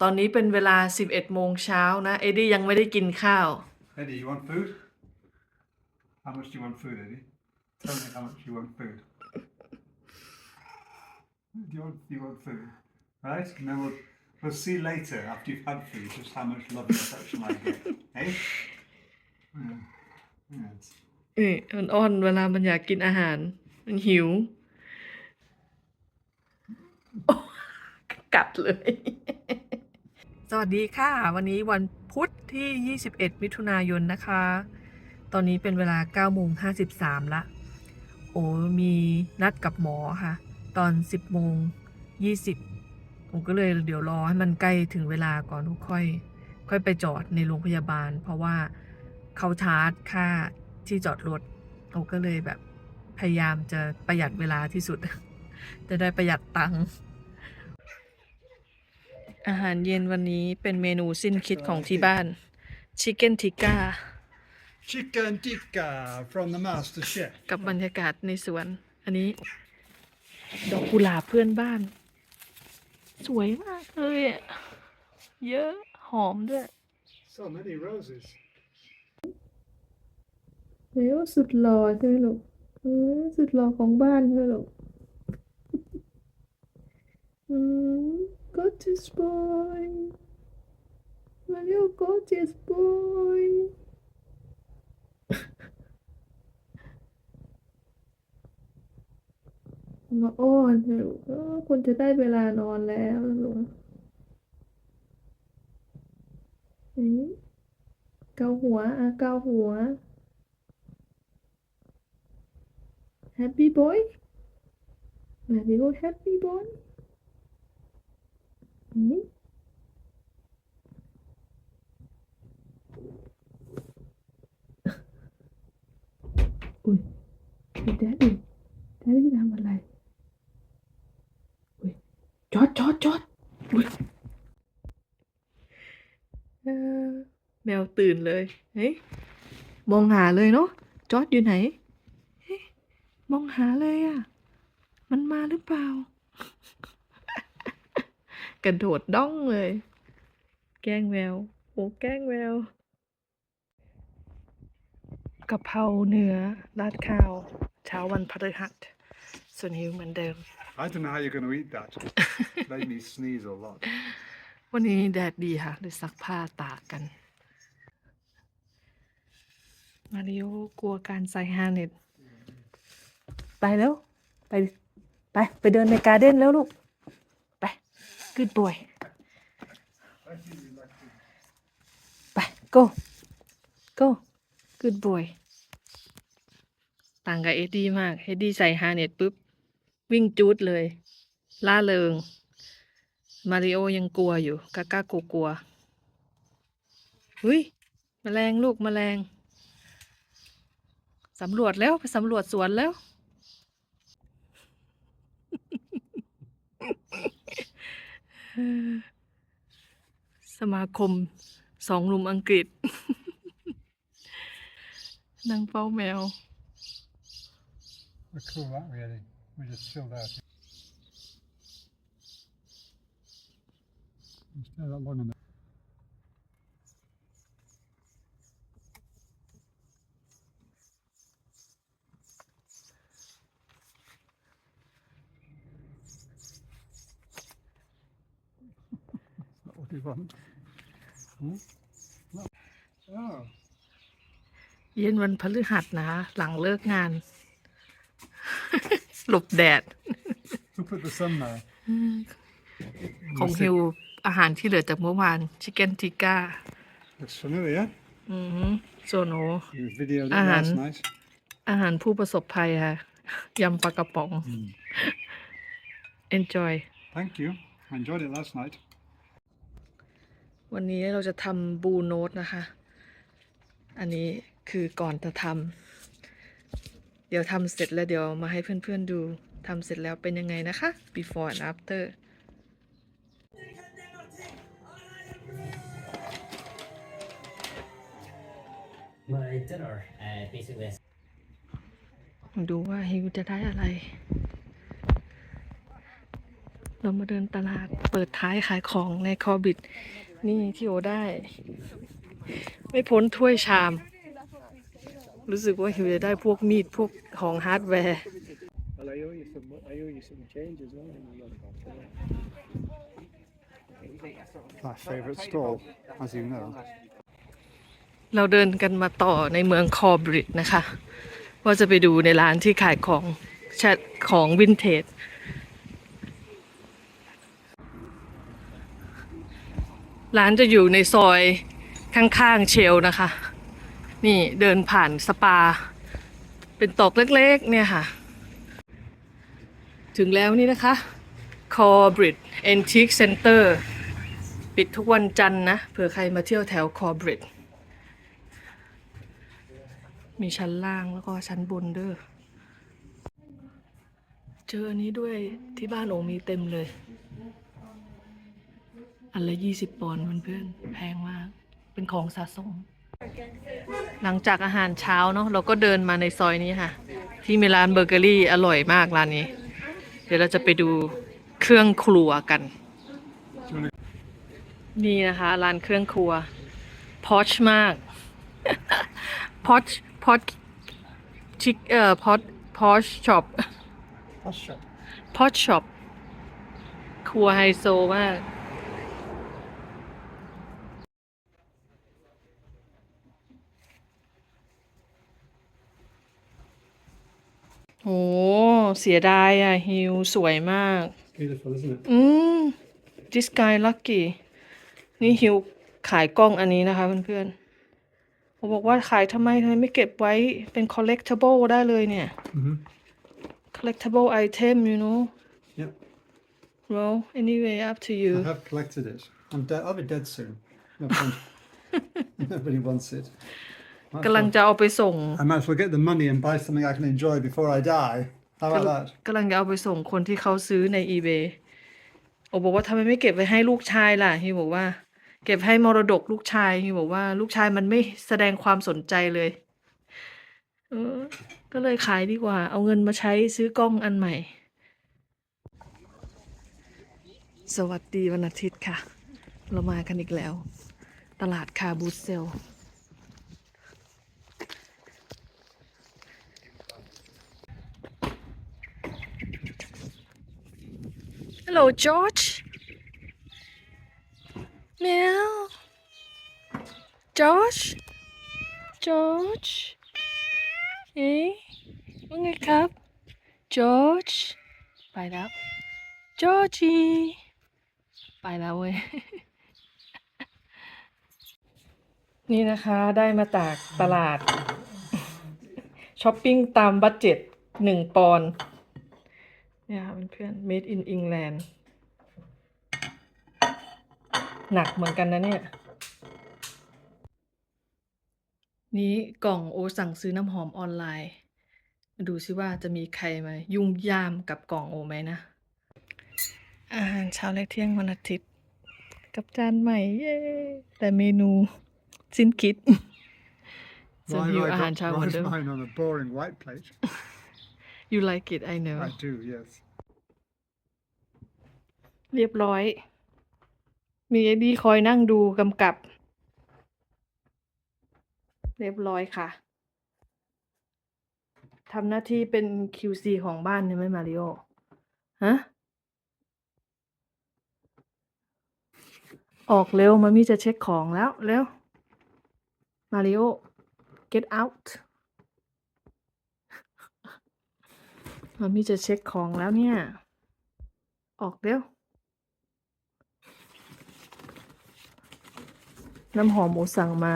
ตอนนี้เป็นเวลา 11 โมงเช้านะ เอ็ดดี้ยังไม่ได้กินข้าว Eddie, you want food? How much do you want food, Eddie? Tell me how much you want food. Do you want, you want food? Right? And then we'll, we'll see later, after you've had food, just how much love and affection I get. Eh? Yeah. Yes. เอ้ยมันอ้อนเวลามันอยากกินอาหาร มันหิวโอ้กัดเลย สวัสดีค่ะ วันนี้วันพุธที่ 21 มิถุนายนนะคะ ตอนนี้เป็นเวลา9โมง53ละ โอ้มีนัดกับหมอค่ะ ตอน 10โมง20ผมก็เลยเดี๋ยวรอให้มันใกล้ถึงเวลาก่อนค่อย ค่อยไปจอดในโรงพยาบาล เพราะว่าเขาชาร์จค่าที่จอดรถโอก็เลยแบบพยายามจะประหยัดเวลาที่สุด จะได้ประหยัดตังค์ อาหารเย็นวันนี้เป็นเมนูสิ้นคิดของที่บ้านชิคเก้นทิก้า Chicken tikka from the master chef. กับบรรยากาศในสวน อันนี้ ดอกกุหลาบเพื่อนบ้าน สวยมากเลยอะเยอะหอมด้วย So many roses. เฮ้ยสุดหล่อใช่ไหมลูกเออสุดหล่อของบ้านใช่ไหมลูกอืม gorgeous boy my little gorgeous boy มาอ้อนใช่ไหมลูกเออคุณจะได้เวลานอนแล้วนะลูกอืมเกาหัวอ่ะเกาหัว Happy boy? Very good, happy boy. อืมอุ้ยพี่แดดดี้แดดดี้ทำอะไรอุ้ยจอดจอดจอดอุ้ยเออแมวตื่นเลยเฮ้ยมองหาเลยเนาะจอดอยู่ไหนมองหาเลยอะ มันมาหรือเปล่า กระโดดด้องเลย แกล้งแมวโอ้แกล้งแมวกะเพราเนื้อราดข้าว เช้าวันพฤหัสส่วนหิวเหมือนเดิม I don't know how you're going to eat that. Made me sneeze a lot. วันนี้แดดดีค่ะเลยซักผ้าตากกัน มาริโอกลัวการใส่ฮาร์เน็ต ไปแล้ว ไป ไป ไปเดินในการ์เด้นแล้วลูกไป กึดบ่อยไป go go good boy ต่างกับเอ็ดดี้มาก เอ็ดดี้ใส่ฮาร์เน็ตปุ๊บ วิ่งจูดเลย ล่าเริง มาริโอยังกลัวอยู่กากล้ากลัวกลัวหุยแมลงลูกแมลงสำรวจแล้ว ไปสำรวจสวนแล้ว สมาคมสองลุมอังกฤษนั่งเฝ้าแมว We're cool, aren't we, Eddie? We just chilled out. We stayed that long enough. Not what we want. Hmm? No. Oh, เย็นวันพฤหัสนะหลังเลิกงาน หลบแดด who put the sun there? ของฮิวอาหารที่เหลือจากเมื่อวานชิคเก้นทิก้า Looks familiar. อือฮึโซโน You videoed it Uh-huh. last night. อาหารผู้ประสบภัยค่ะ ยำปลากระป๋อง enjoy Thank you. I enjoyed it last night. วันนี้เราจะทำบูโนตนะคะ อันนี้คือก่อนจะทำเดี๋ยวทำเสร็จแล้วเดี๋ยวมาให้เพื่อนๆดูทำเสร็จแล้วเป็นยังไงนะคะ before and after ดูว่าฮิวจะได้อะไร เรามาเดินตลาดเปิดท้ายขายของในคอบิด นี่ที่โอได้ ไม่พ้นถ้วยชาม รู้สึกว่าหิวจะได้พวกมีดพวกของฮาร์ดแวร์ Well, I owe you some. I owe you some change as well. My favourite stall, as you know. เราเดินกันมาต่อในเมืองคอบริดนะคะ ว่าจะไปดูในร้านที่ขายของแชทของวินเทจ ร้านจะอยู่ในซอยข้างๆเชลนะคะ นี่เดินผ่านสปา เป็นตอกเล็กๆ เนี่ยค่ะ ถึงแล้วนี่นะคะ c o r b r i d Antique Center ปิดทุกวันจันทร์นะ เผื่อใครมาเที่ยวแถว c o r b r i d มีชั้นล่างแล้วก็ชั้นบนเด้อ เจออันนี้ด้วยที่บ้านโอมีเต็มเลย อันละยี่สิบปอนด์เพื่อนๆแพงมาก เป็นของสะสม หลังจากอาหารเช้าเนาะเราก็เดินมาในซอยนี้ค่ะ ที่มีร้านเบเกอรี่อร่อยมากร้านนี้ เดี๋ยวเราจะไปดูเครื่องครัวกัน นี่นะคะร้านเครื่องครัวพอชมากพอชพอชชิคเอ่อพอชพอชช็อป That's shop. พอชช็อปครัวไฮโซมาก โห เสียดายอะ ฮิวสวยมาก Beautiful, isn't it? อืม this guy lucky นี่ฮิวขายกล้องอันนี้นะคะเพื่อนๆผมบอกว่าขายทำไมทำไมไม่เก็บไว้เป็น collectible ได้เลยเนี่ย Mhm. collectible item you know Yep. well anyway up to you I have collected it. I'm dead. I'll be dead soon. No point. Nobody wants it. Might as กำลัง well- จะเอาไปส่ง I might as well get the money and buy something I can enjoy before I die. How about that? กำลังจะเอาไปส่งคนที่เขาซื้อใน eBay โอบอกว่าทำไมไม่เก็บไว้ให้ลูกชายล่ะฮิวบอกว่า เก็บให้มรดกลูกชายฮิวบอกว่า ลูกชายมันไม่แสดงความสนใจเลยเออก็เลยขายดีกว่า เอาเงินมาใช้ซื้อกล้องอันใหม่ สวัสดีวันอาทิตย์ค่ะ เรามากันอีกแล้ว ตลาดคาบูเซล Hello, George. Meow. George. George. เอ๊ะว่าไงครับ George ไปแล้ว Georgie ไปแล้วเว้ยนี่นะคะได้มาจากตลาดช้อปปิ้งตามบัตเจ็ตหนึ่งปอนด์ เนี่ยค่ะเพื่อนๆ made in England หนักเหมือนกันนะเนี่ย นี้กล่องโอสั่งซื้อน้ำหอมออนไลน์มาดูซิว่าจะมีใครมายุ่งย่ามกับกล่องโอไหมนะ อาหารเช้าและเที่ยงวันอาทิตย์ กับจานใหม่เย้แต่เมนูสิ้นคิดจะหิวอาหารเช้าเหมือนเดิม mine on a boring white plate. You like it I know I do, yes. เรียบร้อย มีไอ้ดีคอยนั่งดูกำกับ เรียบร้อยค่ะทำหน้าที่เป็น QC ของบ้านใช่ไหมมาริโอฮะ ออกเร็วมามี่จะเช็คของแล้ว เร็ว มาริโอ get out มามีจะเช็คของแล้วเนี่ย ออกเร็ว น้ำหอมโอสั่งมา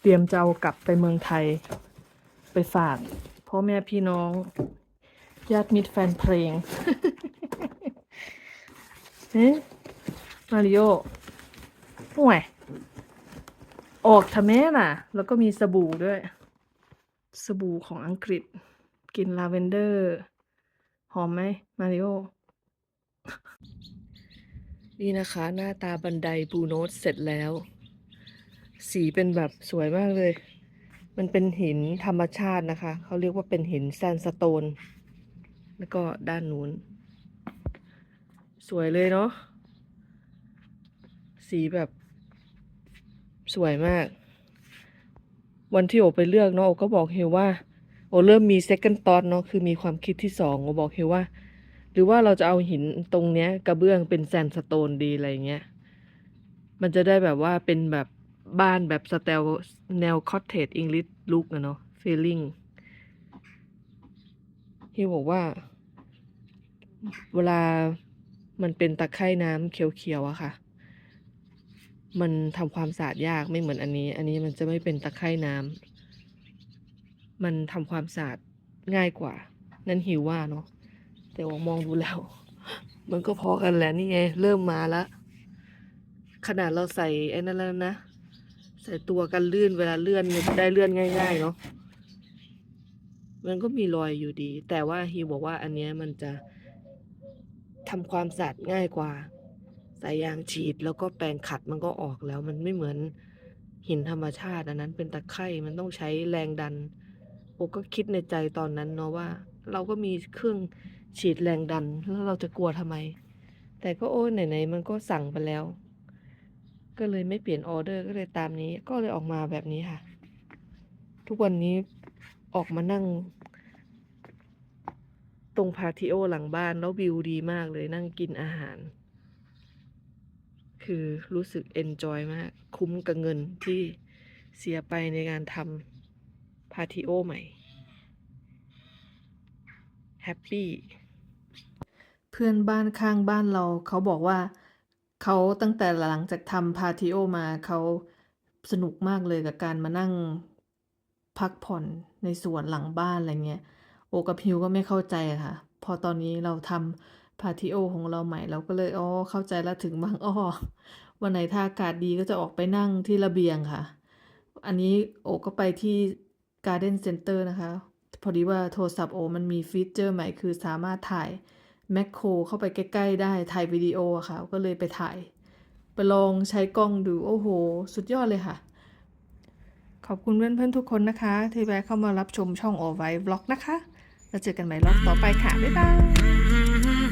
เตรียมจะเอากลับไปเมืองไทย ไปฝากพ่อแม่พี่น้องญาติมิตรแฟนเพลง เอ๊ะมาริโอห่วย ออกทำแม่น่ะ แล้วก็มีสบู่ด้วย สบู่ของอังกฤษ กลินลาเวนเดอร์ หอมไหม มาริโอ นี่นะคะ หน้าตาบันไดบูโนสเสร็จแล้ว สีเป็นแบบสวยมากเลย มันเป็นหินธรรมชาตินะคะ เขาเรียกว่าเป็นหินแซนสโตน แล้วก็ด้านนู้น สวยเลยเนาะสีแบบสวยมาก วันที่โอไปเลือกเนาะโอก็บอกเฮลว่า โอเริ่มมี second thought เนาะคือมีความคิดที่สองโอบอกเฮว่า หรือว่าเราจะเอาหินตรงเนี้ย กระเบื้องเป็นแซนสโตนดีอะไรเงี้ย มันจะได้แบบว่าเป็นแบบบ้านแบบสไตล์แนวคอ t เทจอังกฤษลุกอะเนาะ feeling ฮิวบอกว่า เวลามันเป็นตะไคร่น้ำเขียวๆอะค่ะ มันทำความสะอาดยากไม่เหมือนอันนี้ อันนี้มันจะไม่เป็นตะไคร่น้ำ มันทำความสะอาดง่ายกว่า นั่นหิวว่าเนาะแต่ว่ามองดูแล้ว มันก็พอกันแหละนี่ไง เริ่มมาแล้วขนาดเราใส่ไอ้นั่นแล้วนะ ใส่ตัวกันลื่นเวลาเลื่อนได้เลื่อนง่าย ๆ เนาะมันก็มีรอยอยู่ดี แต่ว่าฮิวบอกว่าอันเนี้ยมันจะทำความสะอาดง่ายกว่า สายยางฉีดแล้วก็แปรงขัดมันก็ออกแล้ว มันไม่เหมือนหินธรรมชาติ อันนั้นเป็นตะไคร่มันต้องใช้แรงดัน โอก็คิดในใจตอนนั้นเนาะว่า เราก็มีเครื่องฉีดแรงดันแล้วเราจะกลัวทำไม แต่ก็โอ้ยไหนๆมันก็สั่งไปแล้ว ก็เลยไม่เปลี่ยนออเดอร์ก็เลยตามนี้ก็เลยออกมาแบบนี้ค่ะ ทุกวันนี้ออกมานั่ง ตรงพาทิโอหลังบ้านแล้ววิวดีมากเลยนั่งกินอาหาร คือรู้สึกเอนจอยมาก คุ้มกับเงินที่เสียไปในการทำ พาทิโอใหม่แฮปปี้เพื่อนบ้านข้างบ้านเราเขาบอกว่าเขาตั้งแต่หลังจากทำพาทิโอมาเขาสนุกมากเลยกับการมานั่งพักผ่อนในสวนหลังบ้านอะไรเงี้ย โอกับพิวก็ไม่เข้าใจค่ะ พอตอนนี้เราทำพาทิโอของเราใหม่เราก็เลยอ๋อเข้าใจแล้วถึงบางอ้อวันไหนถ้าอากาศดีก็จะออกไปนั่งที่ระเบียงค่ะ อันนี้โอก็ไปที่ Garden Center นะคะ พอดีว่าโทรศัพท์โอมันมีฟีเจอร์ใหม่คือสามารถถ่ายแมคโครเข้าไปใกล้ ๆ ได้ถ่ายวิดีโออะค่ะ ก็เลยไปถ่าย ไปลองใช้กล้องดู โอ้โห สุดยอดเลยค่ะ ขอบคุณเพื่อนๆทุกคนนะคะ ที่แวะเข้ามารับชมช่องโอไว v ์ o g นะคะ แล้วเจอกันใหม่รอบต่อไปค่ะ บ๊ายบาย